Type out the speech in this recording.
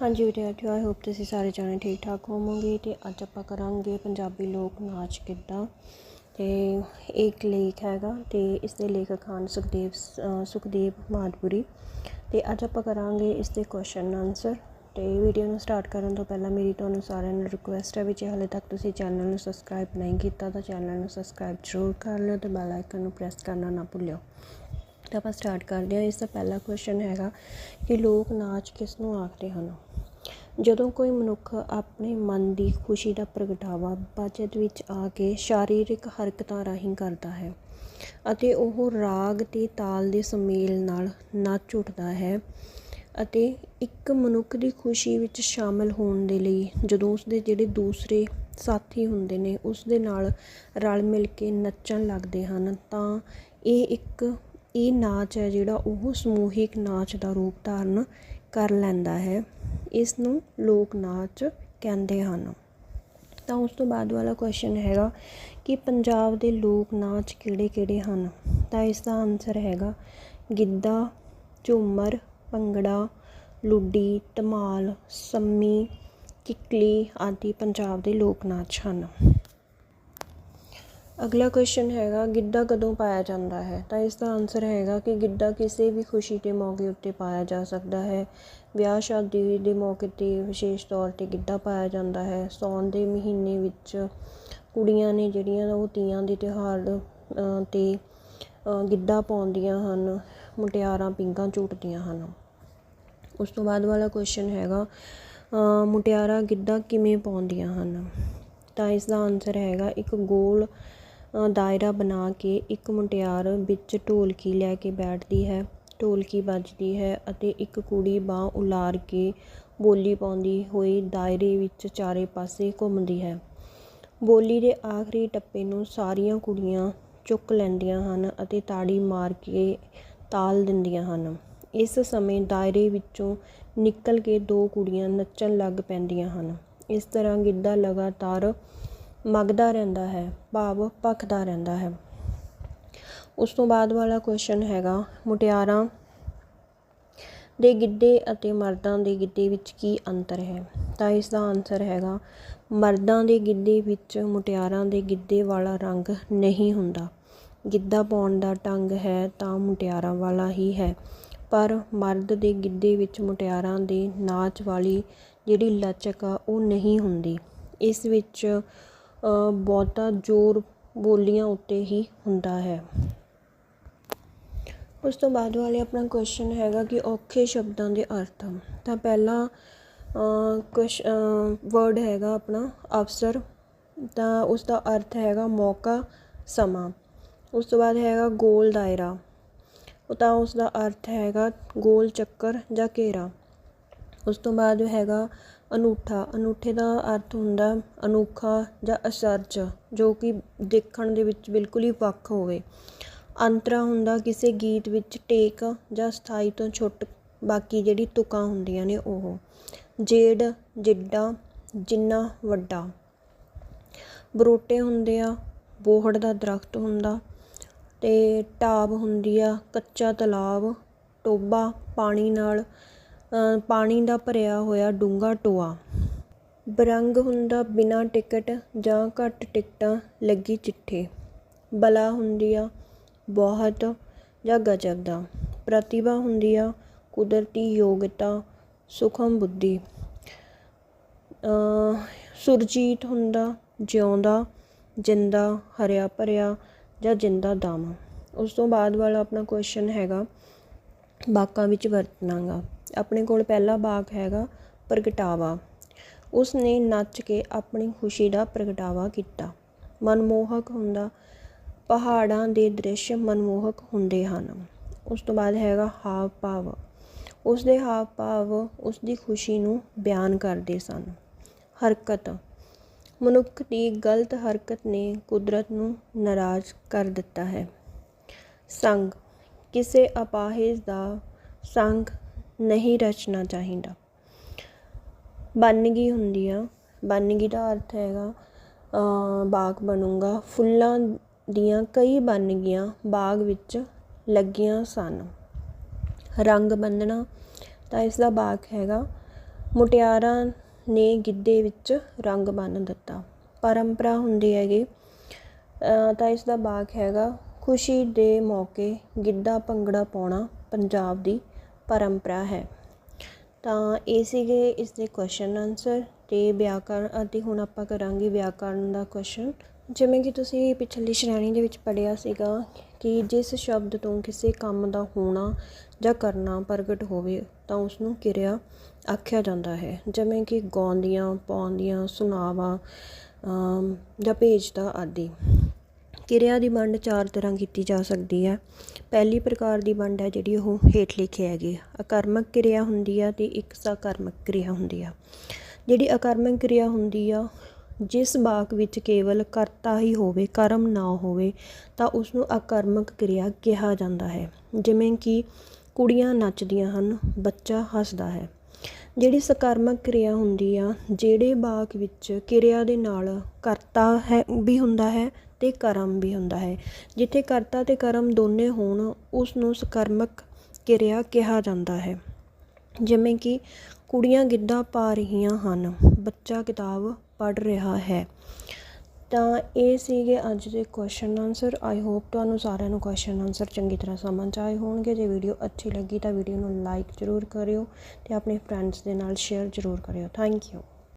ਹਾਂਜੀ ਵਿਦਿਆਰਥੀਓ I hope ਤੁਸੀਂ ਸਾਰੇ ਜਾਣੇ ਠੀਕ ਠਾਕ ਹੋਵੋਗੇ ਤੇ ਅੱਜ ਆਪਾਂ ਕਰਾਂਗੇ ਪੰਜਾਬੀ ਲੋਕ ਨਾਚ ਗਿੱਧਾ ਤੇ ਇਹ ਇੱਕ ਲੇਖ ਹੈਗਾ ਤੇ ਇਸ ਦੇ ਲੇਖਕ ਹਨ ਸੁਖਦੇਵ ਸੁਖਦੇਵ ਮਾਦਪੁਰੀ ਤੇ ਅੱਜ ਆਪਾਂ ਕਰਾਂਗੇ ਇਸ ਦੇ ਕੁਐਸਚਨ ਆਨਸਰ ਤੇ ਵੀਡੀਓ ਨੂੰ ਸਟਾਰਟ ਕਰਨ ਤੋਂ ਪਹਿਲਾਂ ਮੇਰੀ ਤੁਹਾਨੂੰ ਸਾਰਿਆਂ ਨੂੰ ਰਿਕੁਐਸਟ ਹੈ ਵੀ ਜੇ ਹਾਲੇ ਤੱਕ ਤੁਸੀਂ ਚੈਨਲ ਨੂੰ ਸਬਸਕ੍ਰਾਈਬ ਨਹੀਂ ਕੀਤਾ ਤਾਂ ਚੈਨਲ ਨੂੰ ਸਬਸਕ੍ਰਾਈਬ ਜ਼ਰੂਰ ਕਰ ਲਿਓ ਤੇ ਬੈਲ ਆਈਕਨ ਨੂੰ ਪ੍ਰੈਸ ਕਰਨਾ ਨਾ ਭੁੱਲਿਓ। ਤਾਂ ਆਪਾਂ ਸਟਾਰਟ ਕਰਦੇ ਹਾਂ। ਇਸ ਦਾ ਪਹਿਲਾ ਕੁਐਸਚਨ ਹੈਗਾ ਕਿ ਲੋਕ ਨਾਚ ਕਿਸ ਨੂੰ ਆਖਦੇ ਹਨ? ਜਦੋਂ ਕੋਈ ਮਨੁੱਖ ਆਪਣੇ ਮਨ ਦੀ ਖੁਸ਼ੀ ਦਾ ਪ੍ਰਗਟਾਵਾ ਬਚਤ ਵਿੱਚ ਆ ਕੇ ਸਰੀਰਕ ਹਰਕਤਾਂ ਰਾਹੀਂ ਕਰਦਾ ਹੈ ਅਤੇ ਉਹ ਰਾਗ ਤੇ ਤਾਲ ਦੇ ਸੁਮੇਲ ਨਾਲ ਨੱਚ ਉੱਠਦਾ ਹੈ ਅਤੇ ਇੱਕ ਮਨੁੱਖ ਦੀ ਖੁਸ਼ੀ ਵਿੱਚ ਸ਼ਾਮਲ ਹੋਣ ਦੇ ਲਈ ਜਦੋਂ ਉਸਦੇ ਜਿਹੜੇ ਦੂਸਰੇ ਸਾਥੀ ਹੁੰਦੇ ਨੇ ਉਸ ਦੇ ਨਾਲ ਰਲ ਮਿਲ ਕੇ ਨੱਚਣ ਲੱਗਦੇ ਹਨ ਤਾਂ ਇਹ ਇੱਕ, ਇਹ ਨਾਚ ਹੈ ਜਿਹੜਾ ਉਹ ਸਮੂਹਿਕ ਨਾਚ ਦਾ ਰੂਪ ਧਾਰਨ ਕਰ ਲੈਂਦਾ ਹੈ। ਇਸ ਨੂੰ ਲੋਕ ਨਾਚ ਕਹਿੰਦੇ ਹਨ। ਤਾਂ ਉਸ ਤੋਂ ਬਾਅਦ ਵਾਲਾ ਕੁਐਸਚਨ ਹੈਗਾ ਕਿ ਪੰਜਾਬ ਦੇ ਲੋਕ ਨਾਚ ਕਿਹੜੇ-ਕਿਹੜੇ ਹਨ? ਤਾਂ ਇਸ ਦਾ ਆਨਸਰ ਹੈਗਾ ਗਿੱਧਾ, ਝੂਮਰ, ਭੰਗੜਾ, ਲੁੱਡੀ, ਧਮਾਲ, ਸੰਮੀ, ਕਿੱਕਲੀ ਆਦਿ ਪੰਜਾਬ ਦੇ ਲੋਕ ਨਾਚ ਹਨ। ਅਗਲਾ ਕੁਐਸਚਨ ਹੈਗਾ, ਗਿੱਧਾ ਕਦੋਂ ਪਾਇਆ ਜਾਂਦਾ ਹੈ? ਤਾਂ ਇਸ ਦਾ ਆਨਸਰ ਹੈਗਾ ਕਿ ਗਿੱਧਾ ਕਿਸੇ ਵੀ ਖੁਸ਼ੀ ਦੇ ਮੌਕੇ ਉੱਤੇ ਪਾਇਆ ਜਾ ਸਕਦਾ ਹੈ। ਵਿਆਹ ਸ਼ਾਦੀ ਦੇ ਮੌਕੇ 'ਤੇ ਵਿਸ਼ੇਸ਼ ਤੌਰ 'ਤੇ ਗਿੱਧਾ ਪਾਇਆ ਜਾਂਦਾ ਹੈ। ਸਾਉਣ ਦੇ ਮਹੀਨੇ ਵਿੱਚ ਕੁੜੀਆਂ ਨੇ ਜਿਹੜੀਆਂ ਉਹ ਤੀਆਂ ਦੇ ਤਿਉਹਾਰ 'ਤੇ ਗਿੱਧਾ ਪਾਉਂਦੀਆਂ ਹਨ, ਮੁਟਿਆਰਾਂ ਪੀਂਘਾਂ ਝੂਟਦੀਆਂ ਹਨ। ਉਸ ਤੋਂ ਬਾਅਦ ਵਾਲਾ ਕੁਐਸਚਨ ਹੈਗਾ ਮੁਟਿਆਰਾਂ ਗਿੱਧਾ ਕਿਵੇਂ ਪਾਉਂਦੀਆਂ ਹਨ? ਤਾਂ ਇਸ ਦਾ ਆਨਸਰ ਹੈਗਾ, ਇੱਕ ਗੋਲ ਦਾਇਰਾ ਬਣਾ ਕੇ ਇੱਕ ਮੁਟਿਆਰ ਵਿੱਚ ਢੋਲਕੀ ਲੈ ਕੇ ਬੈਠਦੀ ਹੈ। ਢੋਲਕੀ ਵੱਜਦੀ ਹੈ ਅਤੇ ਇੱਕ ਕੁੜੀ ਬਾਂਹ ਉਲਾਰ ਕੇ ਬੋਲੀ ਪਾਉਂਦੀ ਹੋਈ ਦਾਇਰੇ ਵਿੱਚ ਚਾਰੇ ਪਾਸੇ ਘੁੰਮਦੀ ਹੈ। ਬੋਲੀ ਦੇ ਆਖਰੀ ਟੱਪੇ ਨੂੰ ਸਾਰੀਆਂ ਕੁੜੀਆਂ ਚੁੱਕ ਲੈਂਦੀਆਂ ਹਨ ਅਤੇ ਤਾੜੀ ਮਾਰ ਕੇ ਤਾਲ ਦਿੰਦੀਆਂ ਹਨ। ਇਸ ਸਮੇਂ ਦਾਇਰੇ ਵਿੱਚੋਂ ਨਿਕਲ ਕੇ ਦੋ ਕੁੜੀਆਂ ਨੱਚਣ ਲੱਗ ਪੈਂਦੀਆਂ ਹਨ। ਇਸ ਤਰ੍ਹਾਂ ਗਿੱਧਾ ਲਗਾਤਾਰ ਮਗਦਾ ਰਹਿੰਦਾ ਹੈ, ਭਾਵ ਭਖਦਾ ਰਹਿੰਦਾ ਹੈ। ਉਸ ਤੋਂ ਬਾਅਦ ਵਾਲਾ ਕੁਐਸਚਨ ਹੈਗਾ, ਮੁਟਿਆਰਾਂ ਦੇ ਗਿੱਧੇ ਅਤੇ ਮਰਦਾਂ ਦੇ ਗਿੱਧੇ ਵਿੱਚ ਕੀ ਅੰਤਰ ਹੈ? ਤਾਂ ਇਸ ਦਾ ਆਨਸਰ ਹੈਗਾ, ਮਰਦਾਂ ਦੇ ਗਿੱਧੇ ਵਿੱਚ ਮੁਟਿਆਰਾਂ ਦੇ ਗਿੱਧੇ ਵਾਲਾ ਰੰਗ ਨਹੀਂ ਹੁੰਦਾ। ਗਿੱਧਾ ਪਾਉਣ ਦਾ ਢੰਗ ਹੈ ਤਾਂ ਮੁਟਿਆਰਾਂ ਵਾਲਾ ਹੀ ਹੈ। ਪਰ ਮਰਦ ਦੇ ਗਿੱਧੇ ਵਿੱਚ ਮੁਟਿਆਰਾਂ ਦੇ ਨਾਚ ਵਾਲੀ ਜਿਹੜੀ ਲਚਕ ਆ, ਉਹ ਨਹੀਂ ਹੁੰਦੀ। ਇਸ ਵਿੱਚ ਬਹੁਤਾ ਜ਼ੋਰ ਬੋਲੀਆਂ ਉੱਤੇ ਹੀ ਹੁੰਦਾ ਹੈ। ਉਸ ਤੋਂ ਬਾਅਦ ਵਾਲੇ ਆਪਣਾ ਕੁਸ਼ਚਨ ਹੈਗਾ ਕਿ ਔਖੇ ਸ਼ਬਦਾਂ ਦੇ ਅਰਥ। ਤਾਂ ਪਹਿਲਾ ਕੁਸ਼ ਵਰਡ ਹੈਗਾ ਆਪਣਾ, ਅਵਸਰ। ਤਾਂ ਉਸ ਦਾ ਅਰਥ ਹੈਗਾ ਮੌਕਾ, ਸਮਾਂ। ਉਸ ਤੋਂ ਬਾਅਦ ਹੈਗਾ ਗੋਲ ਦਾਇਰਾ। ਤਾਂ ਉਸ ਦਾ ਅਰਥ ਹੈਗਾ ਗੋਲ ਚੱਕਰ ਜਾਂ ਘੇਰਾ। ਉਸ ਤੋਂ ਬਾਅਦ ਹੈਗਾ ਅਨੂਠਾ। ਅਨੂਠੇ ਦਾ ਅਰਥ ਹੁੰਦਾ ਅਨੋਖਾ ਜਾਂ ਅਸਰਜ, ਜੋ ਕਿ ਦੇਖਣ ਦੇ ਵਿੱਚ ਬਿਲਕੁਲ ਹੀ ਵੱਖ ਹੋਵੇ। ਅੰਤਰਾ ਹੁੰਦਾ ਕਿਸੇ ਗੀਤ ਵਿੱਚ ਟੇਕ ਜਾਂ ਸਥਾਈ ਤੋਂ ਛੁੱਟ, ਬਾਕੀ ਜਿਹੜੀ ਤੁਕਾਂ ਹੁੰਦੀਆਂ ਨੇ ਉਹ। ਜੇੜ, ਜਿੱਡਾ, ਜਿੰਨਾ ਵੱਡਾ। ਬਰੋਟੇ ਹੁੰਦੇ ਆ, ਬੋਹੜ ਦਾ ਦਰਖਤ ਹੁੰਦਾ, ਤੇ ਢਾਬ ਹੁੰਦੀ ਆ ਕੱਚਾ ਤਲਾਬ ਟੋਬਾ ਪਾਣੀ ਨਾਲ ਪਾਣੀ ਦਾ ਭਰਿਆ ਹੋਇਆ ਡੂੰਘਾ ਟੋਆ। ਬਰੰਗ ਹੁੰਦਾ ਬਿਨਾਂ ਟਿਕਟ ਜਾਂ ਘੱਟ ਟਿਕਟਾਂ ਲੱਗੀ ਚਿੱਠੇ। ਬਲਾ ਹੁੰਦੀ ਆ ਬਹੁਤ ਜਾਂ ਗਜਬ ਦਾ ਪ੍ਰਤਿਭਾ ਹੁੰਦੀ ਆ ਕੁਦਰਤੀ ਯੋਗਤਾ, ਸੁਖਮ ਬੁੱਧੀ। ਸੁਰਜੀਤ ਹੁੰਦਾ ਜਿਉਂਦਾ, ਜਿੰਦਾ ਹਰਿਆ ਭਰਿਆ ਜਾਂ ਜਿੰਦਾ ਦਮ। ਉਸ ਤੋਂ ਬਾਅਦ ਵਾਲਾ ਆਪਣਾ ਕੁਐਸਚਨ ਹੈਗਾ, ਬਾਕਾਂ ਵਿੱਚ ਵਰਤਣਾਗਾ। ਆਪਣੇ ਕੋਲ ਪਹਿਲਾ ਬਾਕ ਹੈਗਾ ਪ੍ਰਗਟਾਵਾ। ਉਸ ਨੇ ਨੱਚ ਕੇ ਆਪਣੀ ਖੁਸ਼ੀ ਦਾ ਪ੍ਰਗਟਾਵਾ ਕੀਤਾ। ਮਨਮੋਹਕ ਹੁੰਦਾ, ਪਹਾੜਾਂ ਦੇ ਦ੍ਰਿਸ਼ ਮਨਮੋਹਕ ਹੁੰਦੇ ਹਨ। ਉਸ ਤੋਂ ਬਾਅਦ ਹੈਗਾ ਹਾਵ ਭਾਵ। ਉਸ ਦੇ ਹਾਵ ਭਾਵ ਉਸ ਦੀ ਖੁਸ਼ੀ ਨੂੰ ਬਿਆਨ ਕਰਦੇ ਸਨ। ਹਰਕਤ। ਮਨੁੱਖ ਦੀ ਗਲਤ ਹਰਕਤ ਨੇ ਕੁਦਰਤ ਨੂੰ ਨਾਰਾਜ਼ ਕਰ ਦਿੱਤਾ ਹੈ। ਸੰਗ। ਕਿਸੇ ਅਪਾਹਿਜ ਦਾ ਸੰਗ ਨਹੀਂ ਰਚਣਾ ਚਾਹੀਦਾ। ਬੰਨਗੀ ਹੁੰਦੀ ਆ। ਬੰਨਗੀ ਦਾ ਅਰਥ ਹੈਗਾ ਬਾਗ ਬਣੂਗਾ। ਫੁੱਲਾਂ ਦੀਆਂ ਕਈ ਬੰਨਗੀਆਂ ਬਾਗ ਵਿੱਚ ਲੱਗੀਆਂ ਸਨ। ਰੰਗ ਬੰਨਣਾ ਤਾਂ ਇਸ ਦਾ ਬਾਗ ਹੈਗਾ। ਮੁਟਿਆਰਾਂ ਨੇ ਗਿੱਧੇ ਵਿੱਚ ਰੰਗ ਬੰਨ੍ਹ ਦਿੱਤਾ। ਪਰੰਪਰਾ ਹੁੰਦੀ ਹੈਗੀ। ਤਾਂ ਇਸ ਦਾ ਬਾਗ਼ ਹੈਗਾ। ਖੁਸ਼ੀ ਦੇ ਮੌਕੇ ਗਿੱਧਾ ਭੰਗੜਾ ਪਾਉਣਾ ਪੰਜਾਬ ਦੀ ਪਰੰਪਰਾ ਹੈ। ਤਾਂ ਇਹ ਸੀਗੇ ਇਸ ਦੇ ਕੁਐਸਚਨ ਆਨਸਰ ਤੇ ਵਿਆਕਰਨ ਅਤੇ ਹੁਣ ਆਪਾਂ ਕਰਾਂਗੇ ਵਿਆਕਰਨ ਦਾ ਕੁਐਸਚਨ ਜਿਵੇਂ ਕਿ ਤੁਸੀਂ ਪਿਛਲੀ ਸ਼੍ਰੇਣੀ ਦੇ ਵਿੱਚ ਪੜ੍ਹਿਆ ਸੀਗਾ ਕਿ ਜਿਸ ਸ਼ਬਦ ਤੋਂ ਕਿਸੇ ਕੰਮ ਦਾ ਹੋਣਾ ਜਾਂ ਕਰਨਾ ਪ੍ਰਗਟ ਹੋਵੇ, ਤਾਂ ਉਸ ਨੂੰ ਕਿਰਿਆ ਆਖਿਆ ਜਾਂਦਾ ਹੈ। ਜਿਵੇਂ ਕਿ ਗਾਉਂਦੀਆਂ, ਪਾਉਂਦੀਆਂ, ਸੁਣਾਵਾ ਜਾਂ ਭੇਜਦਾ ਆਦਿ। ਕਿਰਿਆ ਦੀ ਵੰਡ ਚਾਰ ਤਰ੍ਹਾਂ ਕੀਤੀ ਜਾ ਸਕਦੀ ਹੈ। ਪਹਿਲੀ ਪ੍ਰਕਾਰ ਦੀ ਵੰਡ ਹੈ ਜਿਹੜੀ ਉਹ ਹੇਠ ਲਿਖੀ ਹੈਗੀ ਅਕਰਮਕ ਕਿਰਿਆ ਹੁੰਦੀ ਆ ਤੇ ਇੱਕ ਸਕਰਮਕ ਕਿਰਿਆ ਹੁੰਦੀ ਆ। ਜਿਹੜੀ ਅਕਰਮਕ ਕਿਰਿਆ ਹੁੰਦੀ ਆ, ਜਿਸ ਬਾਕ ਵਿੱਚ ਕੇਵਲ ਕਰਤਾ ਹੀ ਹੋਵੇ, ਕਰਮ ਨਾ ਹੋਵੇ, ਤਾਂ ਉਸ ਨੂੰ ਅਕਰਮਕ ਕਿਰਿਆ ਕਿਹਾ ਜਾਂਦਾ ਹੈ। ਜਿਵੇਂ ਕਿ ਕੁੜੀਆਂ ਨੱਚਦੀਆਂ ਹਨ, ਬੱਚਾ ਹੱਸਦਾ ਹੈ। ਜਿਹੜੀ ਸਕਾਰਮਕ ਕਿਰਿਆ ਹੁੰਦੀ ਆ, ਜਿਹੜੇ ਬਾਕ ਵਿੱਚ ਕਿਰਿਆ ਦੇ ਨਾਲ ਕਰਤਾ ਹੈ, ਵੀ ਹੁੰਦਾ ਹੈ ਤੇ ਕਰਮ ਵੀ ਹੁੰਦਾ ਹੈ। ਜਿੱਥੇ ਕਰਤਾ ਤੇ ਕਰਮ ਦੋਨੇ ਹੋਣ ਉਸ ਨੂੰ ਸਕਰਮਕ ਕਿਰਿਆ ਕਿਹਾ ਜਾਂਦਾ ਹੈ। ਜਿਵੇਂ ਕਿ ਕੁੜੀਆਂ ਗਿੱਧਾ ਪਾ ਰਹੀਆਂ ਹਨ, ਬੱਚਾ ਕਿਤਾਬ ਪੜ੍ਹ ਰਿਹਾ ਹੈ। ਤਾਂ ਇਹ ਸੀਗੇ ਅੱਜ ਦੇ ਕੁਐਸਚਨ ਆਨਸਰ ਆਈ ਹੋਪ ਤੁਹਾਨੂੰ ਸਾਰਿਆਂ ਨੂੰ ਕੁਐਸਚਨ ਆਨਸਰ ਚੰਗੀ ਤਰ੍ਹਾਂ ਸਮਝ ਆਏ ਹੋਣਗੇ। ਜੇ ਵੀਡੀਓ ਅੱਛੀ ਲੱਗੀ ਤਾਂ ਵੀਡੀਓ ਨੂੰ ਲਾਈਕ ਜ਼ਰੂਰ ਕਰਿਓ ਤੇ ਆਪਣੇ ਫਰੈਂਡਸ ਦੇ ਨਾਲ ਸ਼ੇਅਰ ਜ਼ਰੂਰ ਕਰਿਓ। Thank you